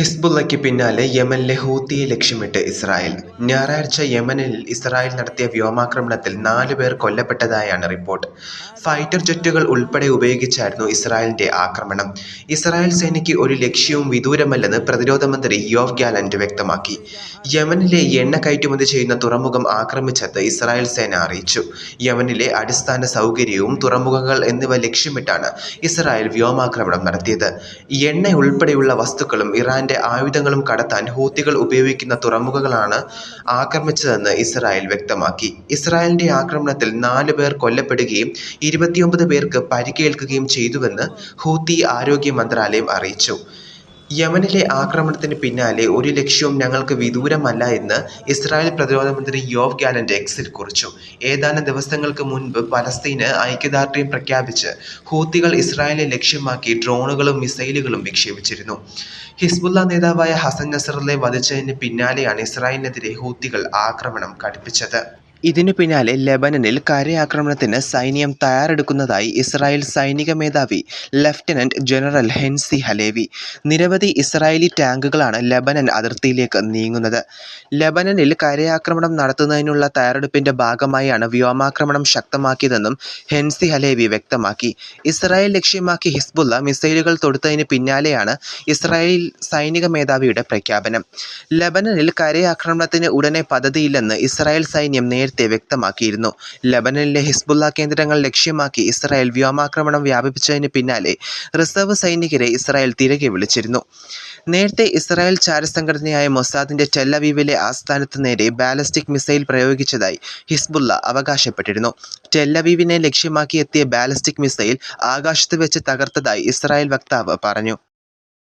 ഹിസ്ബുള്ളയ്ക്ക് പിന്നാലെ യമനിലെ ഹൂത്തിയെ ലക്ഷ്യമിട്ട് ഇസ്രായേൽ. ഞായറാഴ്ച യമനിൽ ഇസ്രായേൽ നടത്തിയ വ്യോമാക്രമണത്തിൽ നാലു പേർ കൊല്ലപ്പെട്ടതായാണ് റിപ്പോർട്ട്. ഫൈറ്റർ ജെറ്റുകൾ ഉൾപ്പെടെ ഉപയോഗിച്ചായിരുന്നു ഇസ്രായേലിന്റെ ആക്രമണം. ഇസ്രായേൽ സേനയ്ക്ക് ഒരു ലക്ഷ്യവും വിദൂരമല്ലെന്ന് പ്രതിരോധ മന്ത്രി യോഫ് ഗാലന്റ് വ്യക്തമാക്കി. യമനിലെ എണ്ണ കയറ്റുമതി ചെയ്യുന്ന തുറമുഖം ആക്രമിച്ചത് ഇസ്രായേൽ സേന അറിയിച്ചു. യമനിലെ അടിസ്ഥാന സൗകര്യവും തുറമുഖങ്ങൾ എന്നിവ ലക്ഷ്യമിട്ടാണ് ഇസ്രായേൽ വ്യോമാക്രമണം നടത്തിയത്. എണ്ണ ഉൾപ്പെടെയുള്ള വസ്തുക്കളും ഇറാന്റെ ആയുധങ്ങളും കടത്താൻ ഹൂത്തികൾ ഉപയോഗിക്കുന്ന തുറമുഖങ്ങളാണ് ആക്രമിച്ചതെന്ന് ഇസ്രായേൽ വ്യക്തമാക്കി. ഇസ്രായേലിന്റെ ആക്രമണത്തിൽ നാല് പേർ കൊല്ലപ്പെടുകയും ഇരുപത്തിയൊമ്പത് പേർക്ക് പരിക്കേൽക്കുകയും ചെയ്തുവെന്ന് ഹൂത്തി ആരോഗ്യ മന്ത്രാലയം അറിയിച്ചു. യമനിലെ ആക്രമണത്തിന് പിന്നാലെ ഒരു ലക്ഷ്യവും ഞങ്ങൾക്ക് വിദൂരമല്ല എന്ന് ഇസ്രായേൽ പ്രതിരോധ മന്ത്രി യോവ് ഗാലന്റ് എക്സിൽ കുറിച്ചു. ഏതാനും ദിവസങ്ങൾക്ക് മുൻപ് പലസ്തീന് ഐക്യദാർഢ്യം പ്രഖ്യാപിച്ച് ഹൂത്തികൾ ഇസ്രായേലിനെ ലക്ഷ്യമാക്കി ഡ്രോണുകളും മിസൈലുകളും വിക്ഷേപിച്ചിരുന്നു. ഹിസ്ബുല്ല നേതാവായ ഹസൻ നസറുള്ളയെ വധിച്ചതിന് പിന്നാലെയാണ് ഇസ്രായേലിനെതിരെ ഹൂത്തികൾ ആക്രമണം കടുപ്പിച്ചത്. ഇതിനു പിന്നാലെ ലെബനനിൽ കരയാക്രമണത്തിന് സൈന്യം തയ്യാറെടുക്കുന്നതായി ഇസ്രായേൽ സൈനിക മേധാവി ലഫ്റ്റനന്റ് ജനറൽ ഹെൻസി ഹലേവി. നിരവധി ഇസ്രായേലി ടാങ്കുകളാണ് ലെബനൻ അതിർത്തിയിലേക്ക് നീങ്ങുന്നത്. ലെബനനിൽ കരയാക്രമണം നടത്തുന്നതിനുള്ള തയ്യാറെടുപ്പിന്റെ ഭാഗമായാണ് വ്യോമാക്രമണം ശക്തമാക്കിയതെന്നും ഹെൻസി ഹലേവി വ്യക്തമാക്കി. ഇസ്രായേൽ ലക്ഷ്യമാക്കി ഹിസ്ബുള്ള മിസൈലുകൾ തൊടുത്തതിന് പിന്നാലെയാണ് ഇസ്രായേൽ സൈനിക മേധാവിയുടെ പ്രഖ്യാപനം. ലെബനനിൽ കരയാക്രമണത്തിന് ഉടനെ പദ്ധതിയില്ലെന്ന് ഇസ്രായേൽ സൈന്യം നേരത്തെ വ്യക്തമാക്കിയിരുന്നു. ലബനനിലെ ഹിസ്ബുള്ള കേന്ദ്രങ്ങൾ ലക്ഷ്യമാക്കി ഇസ്രായേൽ വ്യോമാക്രമണം വ്യാപിപ്പിച്ചതിന് പിന്നാലെ റിസർവ് സൈനികരെ ഇസ്രായേൽ തിരികെ വിളിച്ചിരുന്നു. നേരത്തെ ഇസ്രായേൽ ചാരസംഘടനയായ മൊസാദിന്റെ ടെല്ലവീവിലെ ആസ്ഥാനത്ത് നേരെ ബാലിസ്റ്റിക് മിസൈൽ പ്രയോഗിച്ചതായി ഹിസ്ബുള്ള അവകാശപ്പെട്ടിരുന്നു. ടെല്ലവീവിനെ ലക്ഷ്യമാക്കി എത്തിയ ബാലിസ്റ്റിക് മിസൈൽ ആകാശത്ത് വെച്ച് തകർത്തതായി ഇസ്രായേൽ വക്താവ് പറഞ്ഞു.